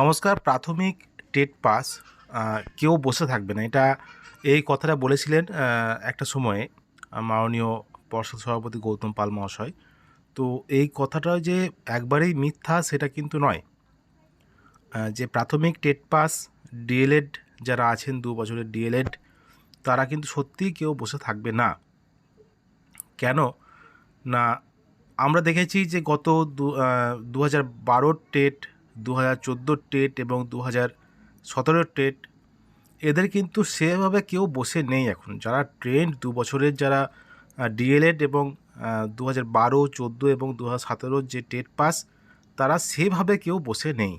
নমস্কার, প্রাথমিক TET pass কেউ বসে থাকবে না। এটা এই কথাটা বলেছিলেন একটা সময়ে মাননীয় পর্ষদ সভাপতি গৌতম পাল মহাশয়। তো এই কথাটা যে একবারেই মিথ্যা, সেটা কিন্তু নয়। যে প্রাথমিক টেট পাস, ডিএলএড যারা আছেন, দু বছরের ডিএলএড, তারা কিন্তু সত্যিই কেউ বসে থাকবে না। কেন? না, আমরা দেখেছি যে গত দু হাজার বারোর টেট দু হাজার চোদ্দোর টেট এবং দু হাজার টেট, এদের কিন্তু সেভাবে কেউ বসে নেই এখন। যারা ট্রেন্ড দু বছরের যারা ডিএলএড এবং দু হাজার বারো, চোদ্দ এবং দু হাজার সতেরোর যে টেট পাস, তারা সেভাবে কেউ বসে নেই।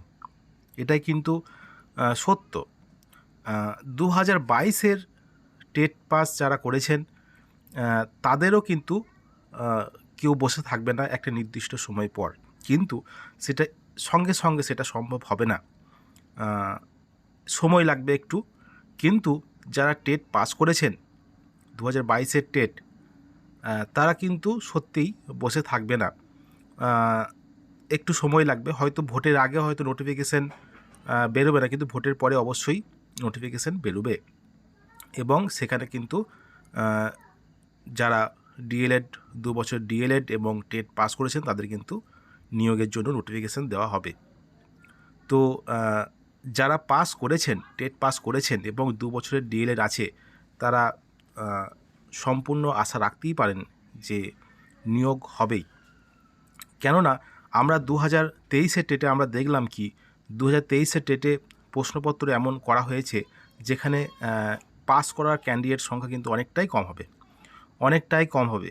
এটাই কিন্তু সত্য। দু হাজার বাইশের টেট পাস যারা করেছেন তাদেরও কিন্তু কেউ বসে থাকবে না একটা নির্দিষ্ট সময় পর। কিন্তু সেটা সঙ্গে সঙ্গে সেটা সম্ভব হবে না। সময় লাগবে একটু। কিন্তু যারা টেট পাস করেছেন দু হাজার বাইশের টেট তারা কিন্তু সত্যিই বসে থাকবে না। একটু সময় লাগবে। হয়তো ভোটের আগে হয়তো নোটিফিকেশান বেরোবে না। কিন্তু ভোটের পরে অবশ্যই নোটিফিকেশান বেরোবে। এবং সেখানে কিন্তু যারা ডিএলএড দু বছর ডিএলএড এবং টেট পাস করেছেন, তাদের কিন্তু নিয়োগের জন্য নোটিফিকেশান দেওয়া হবে। তো যারা পাস করেছেন টেট পাস করেছেন এবং দু বছরের ডিএলএড আছে, তারা সম্পূর্ণ আশা রাখতেই পারেন যে নিয়োগ হবেই। কেননা, আমরা দু হাজার তেইশের টেটে আমরা দেখলাম কি দু হাজার তেইশের টেটে প্রশ্নপত্র এমন করা হয়েছে, যেখানে পাস করার ক্যান্ডিডেট সংখ্যা কিন্তু অনেকটাই কম হবে। অনেকটাই কম হবে।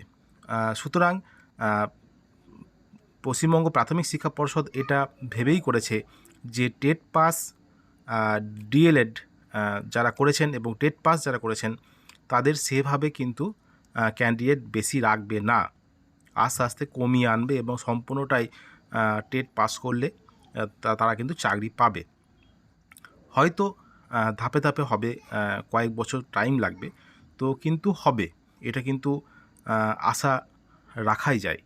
সুতরাং পশ্চিমবঙ্গ প্রাথমিক শিক্ষা পর্ষদ এটা ভেবেই করেছে যে টেট পাস ডিএলএড যারা করেছেন এবং টেট পাস যারা করেছেন, তাদের সেভাবে কিন্তু ক্যান্ডিডেট বেশি রাখবে না। আস্তে আস্তে কমিয়ে আনবে এবং সম্পূর্ণটাই টেট পাস করলে তারা কিন্তু চাকরি পাবে। হয়তো ধাপে ধাপে হবে কয়েক বছর টাইম লাগবে। তো কিন্তু হবে। এটা কিন্তু আশা রাখাই যায়।